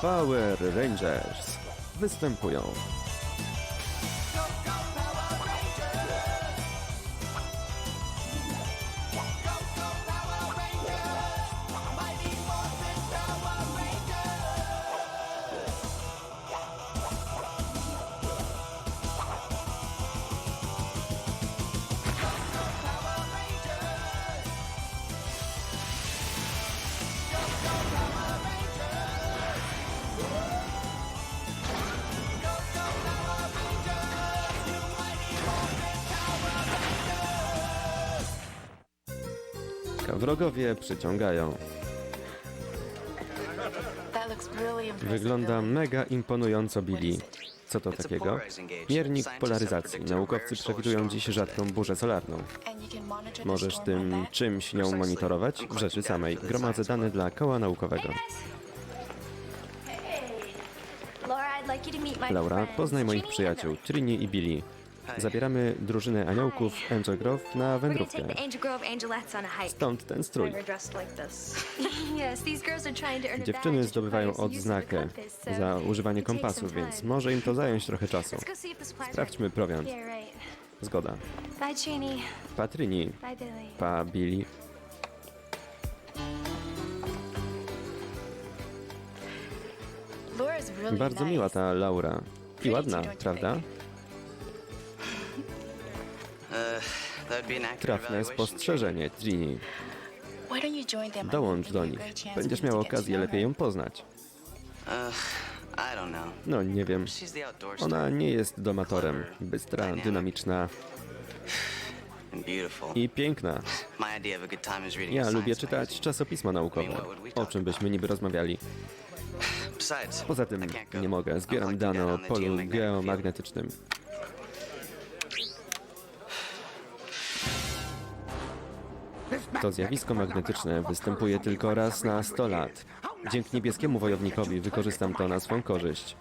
Power Rangers występują. Wrogowie przyciągają. Wygląda mega imponująco Billy. Co to takiego? Miernik polaryzacji. Naukowcy przewidują dziś rzadką burzę solarną. Możesz tym czymś nią monitorować w rzeczy samej. Gromadzę dane dla koła naukowego. Laura, poznaj moich przyjaciół, Trini i Billy. Zabieramy drużynę aniołków Angel Grove na wędrówkę. Stąd ten strój. Dziewczyny zdobywają odznakę za używanie kompasu, więc może im to zająć trochę czasu. Sprawdźmy prowiant. Zgoda. Bye, Trini. Patryni, Bye, Billy. pa Billy. Bardzo miła ta Laura. I ładna, prawda? Trafne spostrzeżenie, Trini. Dołącz do nich. Będziesz miał okazję lepiej ją poznać. No, nie wiem. Ona nie jest domatorem. Bystra, dynamiczna i piękna. Ja lubię czytać czasopisma naukowe. O czym byśmy niby rozmawiali. Poza tym nie mogę. Zbieram dane o polu geomagnetycznym. To zjawisko magnetyczne występuje tylko raz na 100 lat. Dzięki niebieskiemu wojownikowi wykorzystam to na swą korzyść.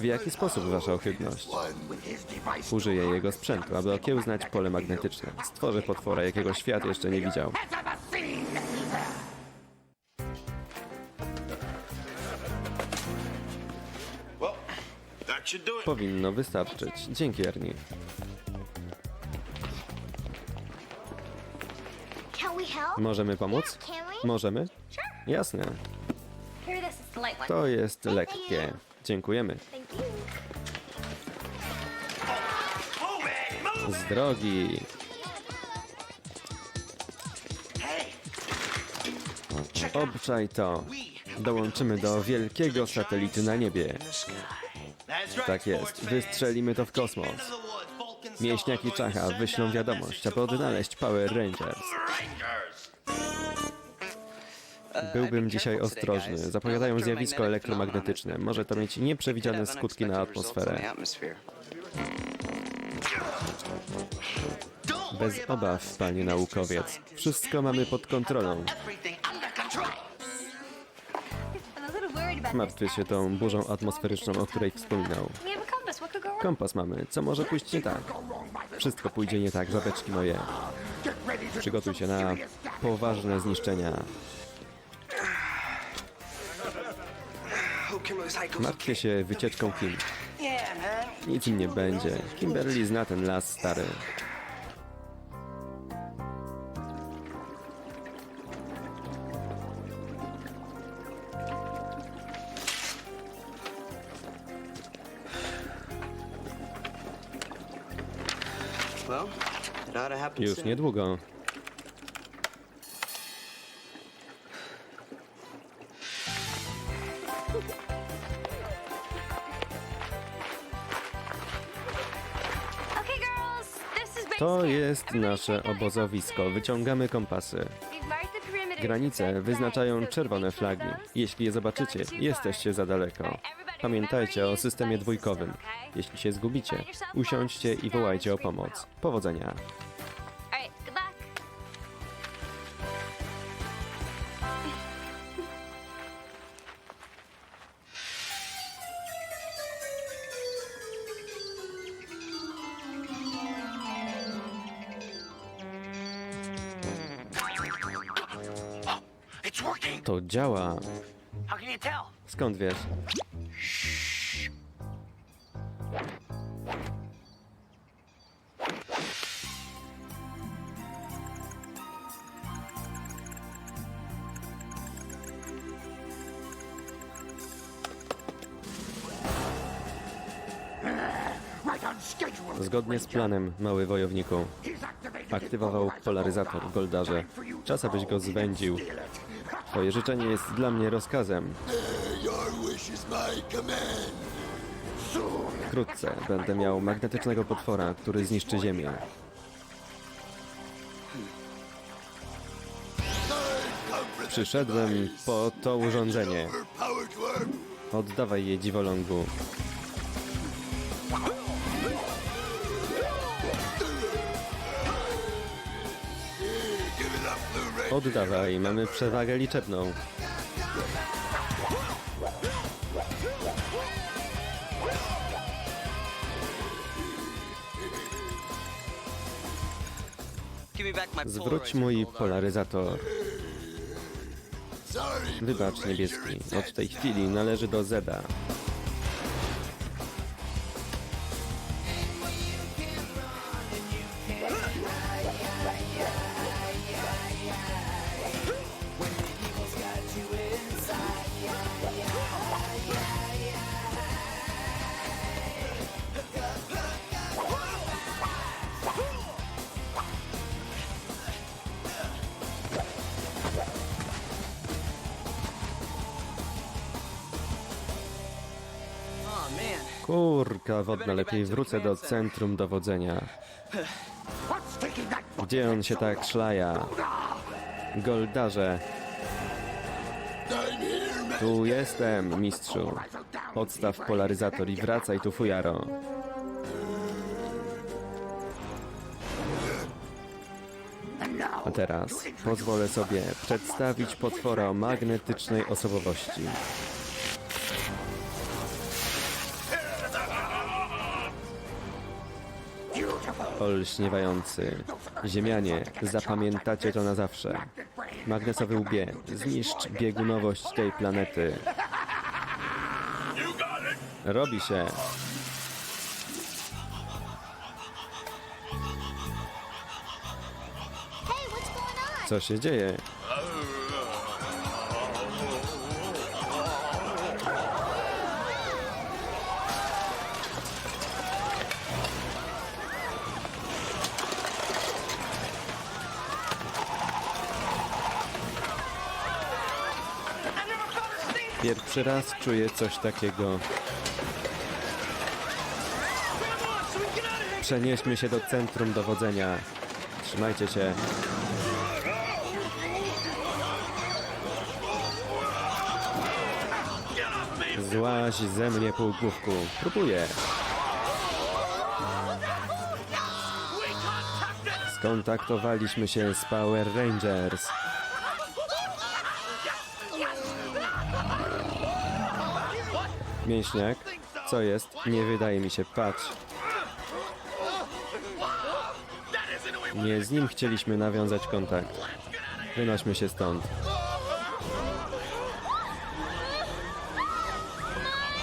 W jaki sposób wasza ohydność? Użyję jego sprzętu, aby okiełznać pole magnetyczne. Stworzę potwora, jakiego świat jeszcze nie widział. Powinno wystarczyć. Dzięki, Ernie. Możemy pomóc? Możemy? Jasne. To jest lekkie. Dziękujemy. Z drogi. Obczaj to. Dołączymy do wielkiego satelity na niebie. Tak jest. Wystrzelimy to w kosmos. Mięśniaki Czacha wyślą wiadomość, aby odnaleźć Power Rangers. Byłbym dzisiaj ostrożny. Zapowiadają zjawisko elektromagnetyczne. Może to mieć nieprzewidziane skutki na atmosferę. Bez obaw, panie naukowiec. Wszystko mamy pod kontrolą. Martwię się tą burzą atmosferyczną, o której wspominał. Kompas mamy. Co może pójść nie tak? Wszystko pójdzie nie tak, babeczki moje. Przygotuj się na poważne zniszczenia. Martwię się wycieczką Kim. Nic im nie będzie. Kimberly zna ten las stary. Już niedługo. To jest nasze obozowisko. Wyciągamy kompasy. Granice wyznaczają czerwone flagi. Jeśli je zobaczycie, jesteście za daleko. Pamiętajcie o systemie dwójkowym. Jeśli się zgubicie, usiądźcie i wołajcie o pomoc. Powodzenia. To działa. Skąd wiesz? Zgodnie z planem, mały wojowniku, aktywował polaryzator, Goldarze. Czas, abyś go zwędził. Twoje życzenie jest dla mnie rozkazem. Wkrótce będę miał magnetycznego potwora, który zniszczy Ziemię. Przyszedłem po to urządzenie. Oddawaj je dziwolągu. Oddawaj, mamy przewagę liczebną. Zwróć mój polaryzator. Wybacz, niebieski. Od tej chwili należy do Zeda. Kurka wodna, lepiej wrócę do centrum dowodzenia. Gdzie on się tak szlaja? Goldarze. Tu jestem, mistrzu. Odstaw polaryzator i wracaj tu, fujaro. A teraz pozwolę sobie przedstawić potwora o magnetycznej osobowości. Olśniewający. Ziemianie, zapamiętacie to na zawsze. Magnesowy łbie, zniszcz biegunowość tej planety. Robi się. Co się dzieje? Pierwszy raz czuję coś takiego. Przenieśmy się do centrum dowodzenia. Trzymajcie się. Złaź ze mnie półgłówku. Próbuję. Skontaktowaliśmy się z Power Rangers. Mięśniak? Co jest? Nie wydaje mi się. Patrz. Nie z nim chcieliśmy nawiązać kontakt. Wynośmy się stąd.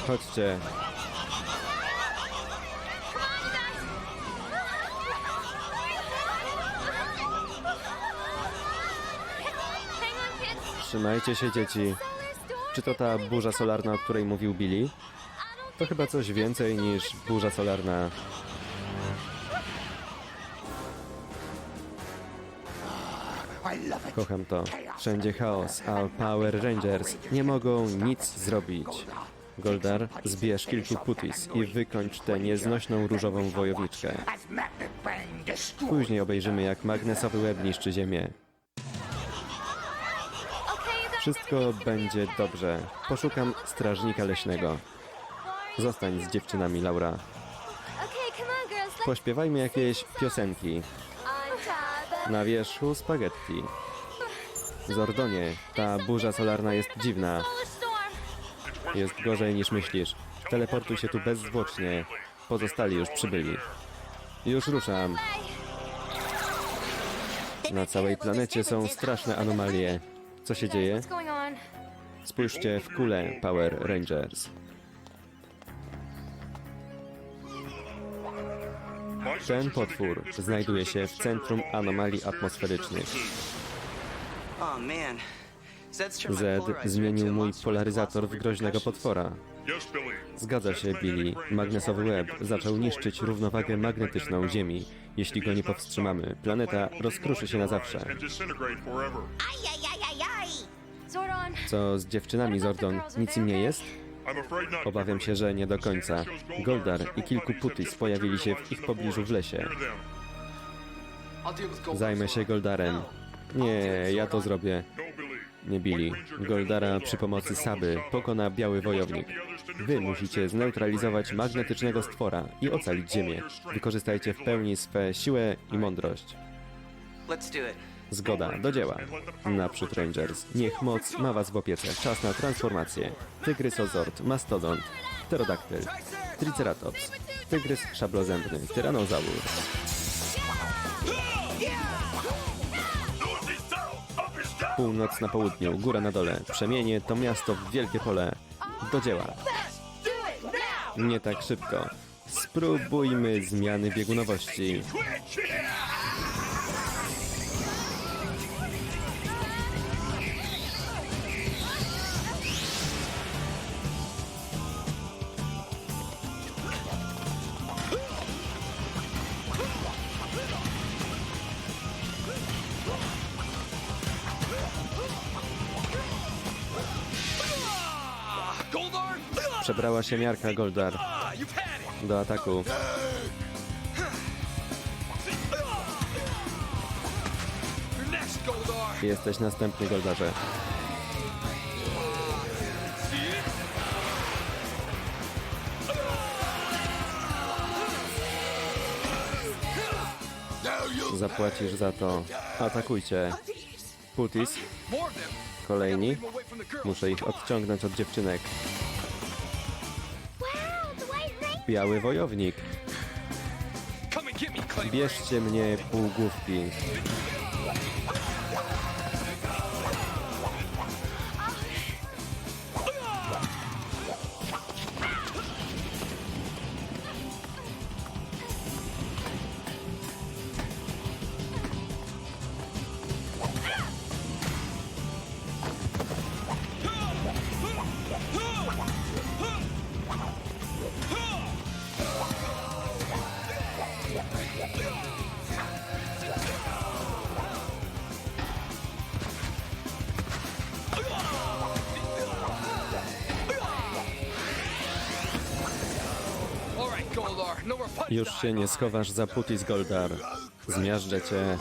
Chodźcie. Trzymajcie się, dzieci. Czy to ta burza solarna, o której mówił Billy? To chyba coś więcej niż burza solarna. Kocham to. Wszędzie chaos, a Power Rangers nie mogą nic zrobić. Goldar, zbierz kilku putis i wykończ tę nieznośną różową wojowniczkę. Później obejrzymy, jak magnesowy łeb niszczy ziemię. Wszystko będzie dobrze. Poszukam strażnika leśnego. Zostań z dziewczynami, Laura. Pośpiewajmy jakieś piosenki. Na wierzchu spaghetti. Zordonie, ta burza solarna jest dziwna. Jest gorzej niż myślisz. Teleportuj się tu bezzwłocznie. Pozostali już przybyli. Już ruszam. Na całej planecie są straszne anomalie. Co się dzieje? Spójrzcie w kulę Power Rangers. Ten potwór znajduje się w centrum anomalii atmosferycznych. Oh Zed zmienił mój polaryzator w groźnego potwora. Zgadza się, Billy. Magnesowy łeb zaczął niszczyć równowagę magnetyczną Ziemi. Jeśli go nie powstrzymamy, planeta rozkruszy się na zawsze. Co z dziewczynami, Zordon? Nic im nie jest? Obawiam się, że nie do końca. Goldar i kilku putis pojawili się w ich pobliżu w lesie. Zajmę się Goldarem. Nie, ja to zrobię. Nie Billy. Goldara przy pomocy Saby pokona biały wojownik. Wy musicie zneutralizować magnetycznego stwora i ocalić Ziemię. Wykorzystajcie w pełni swe siłę i mądrość. Let's do it. Zgoda, do dzieła. Naprzód Rangers. Niech moc ma was w opiece. Czas na transformację. Tygrysozord, mastodont, pterodaktyl, triceratops, tygrys szablozębny, tyranozaur. Północ na południu, góra na dole. Przemienie to miasto w wielkie pole. Do dzieła. Nie tak szybko. Spróbujmy zmiany biegunowości. Przebrała się miarka Goldar. Do ataku. Jesteś następny, Goldarze. Zapłacisz za to. Atakujcie. Putis. Kolejni. Muszę ich odciągnąć od dziewczynek. Biały wojownik. Bierzcie mnie, półgłówki. Już się nie schowasz za Putis, Goldar. Zmiażdżę cię.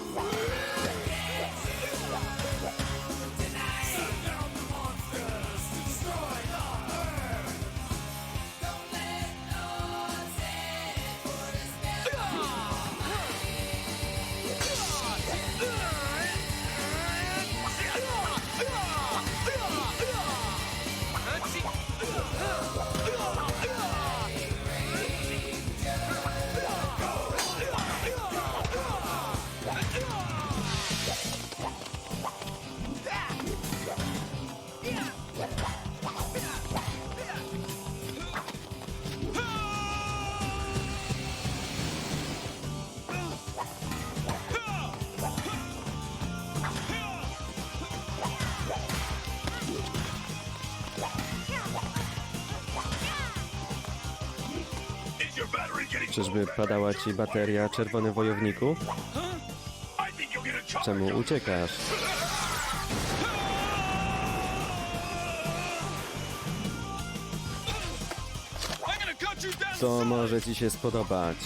Czyżby padała ci bateria, czerwony wojowniku? Czemu uciekasz? To może ci się spodobać.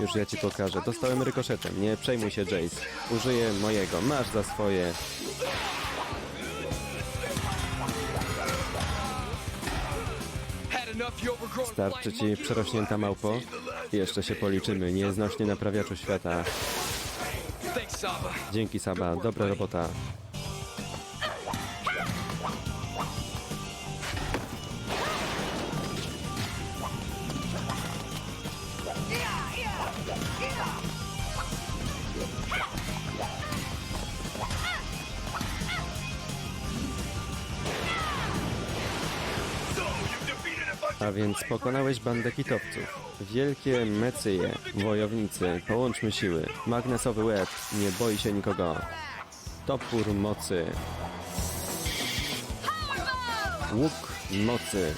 Już ja ci pokażę. Dostałem rykoszetem. Nie przejmuj się, Jace. Użyję mojego. Masz za swoje. Starczy ci przerośnięta małpo? Jeszcze się policzymy. Nieznośnie naprawiaczu świata. Dzięki, Saba. Dobra robota. A więc pokonałeś bandę kitowców. Wielkie mecyje, wojownicy, połączmy siły. Magnesowy łeb, nie boi się nikogo. Topór mocy, łuk mocy,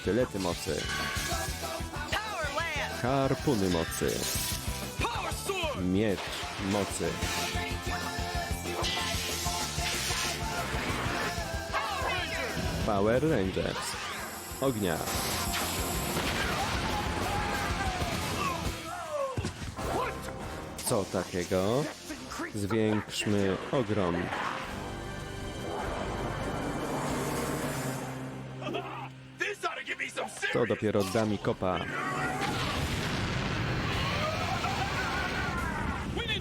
sztylety mocy, harpuny mocy, miecz mocy, Power Rangers, ognia. Co takiego? Zwiększmy ogrom. To dopiero da mi kopa.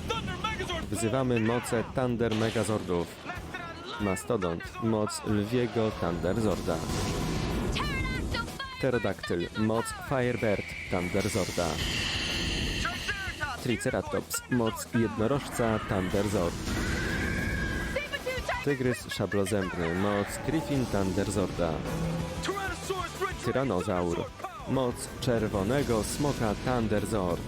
Thunder! Wzywamy moce Thunder Megazordów. Mastodont, moc lwiego Thunderzorda. Pterodactyl moc Firebird Thunderzorda. Triceratops, moc jednorożca Thunderzord. Tygrys szablozębny, moc Griffin Thunderzorda. Tyranozaur, moc czerwonego smoka Thunderzord.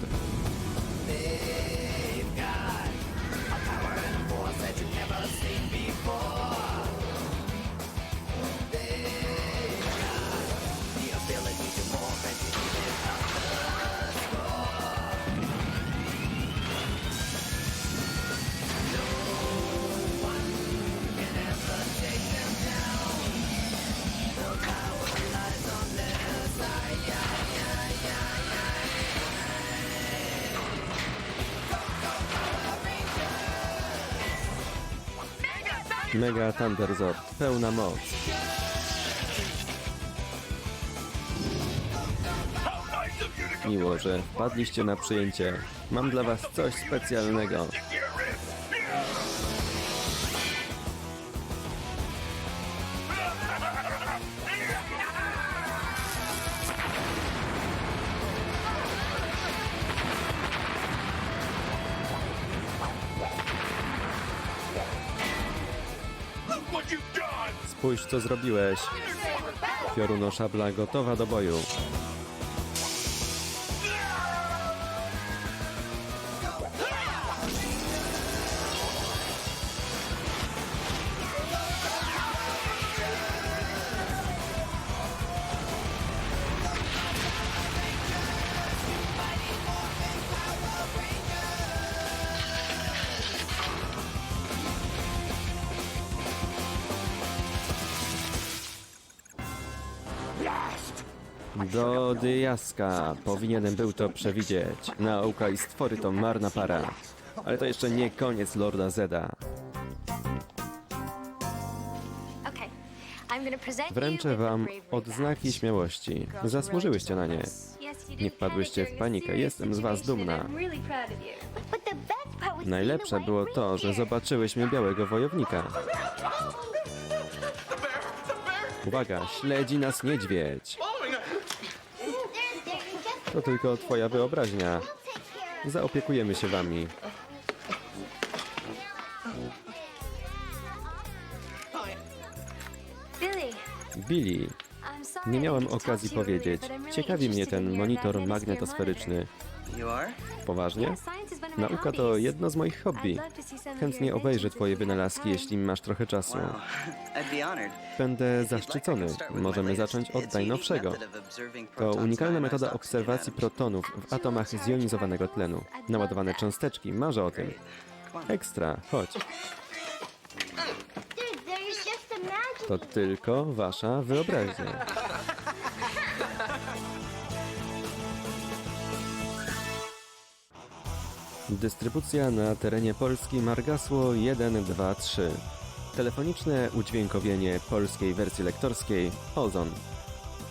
Mega Thunderzord, pełna moc. Miło, że wpadliście na przyjęcie. Mam dla was coś specjalnego. Spójrz, co zrobiłeś. Pioruno szabla gotowa do boju. Do dyjaska. Powinienem był to przewidzieć. Nauka i stwory to marna para. Ale to jeszcze nie koniec Lorda Zeda. Wręczę wam odznaki śmiałości. Zasłużyłyście na nie. Nie wpadłyście w panikę. Jestem z was dumna. Najlepsze było to, że zobaczyłyśmy białego wojownika. Uwaga, śledzi nas niedźwiedź. To tylko twoja wyobraźnia. Zaopiekujemy się wami. Billy, nie miałem okazji powiedzieć. Ciekawi mnie ten monitor magnetosferyczny. Poważnie? Nauka to jedno z moich hobby. Chętnie obejrzę twoje wynalazki, jeśli masz trochę czasu. Będę zaszczycony. Możemy zacząć od najnowszego. To unikalna metoda obserwacji protonów w atomach zjonizowanego tlenu. Naładowane cząsteczki, marzę o tym. Ekstra, chodź. To tylko wasza wyobraźnia. Dystrybucja na terenie Polski Margasło 1, 2, 3. Telefoniczne udźwiękowienie polskiej wersji lektorskiej Ozon.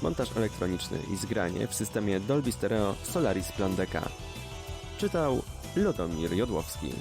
Montaż elektroniczny i zgranie w systemie Dolby Stereo Solaris Plandeka. Czytał Lodomir Jodłowski.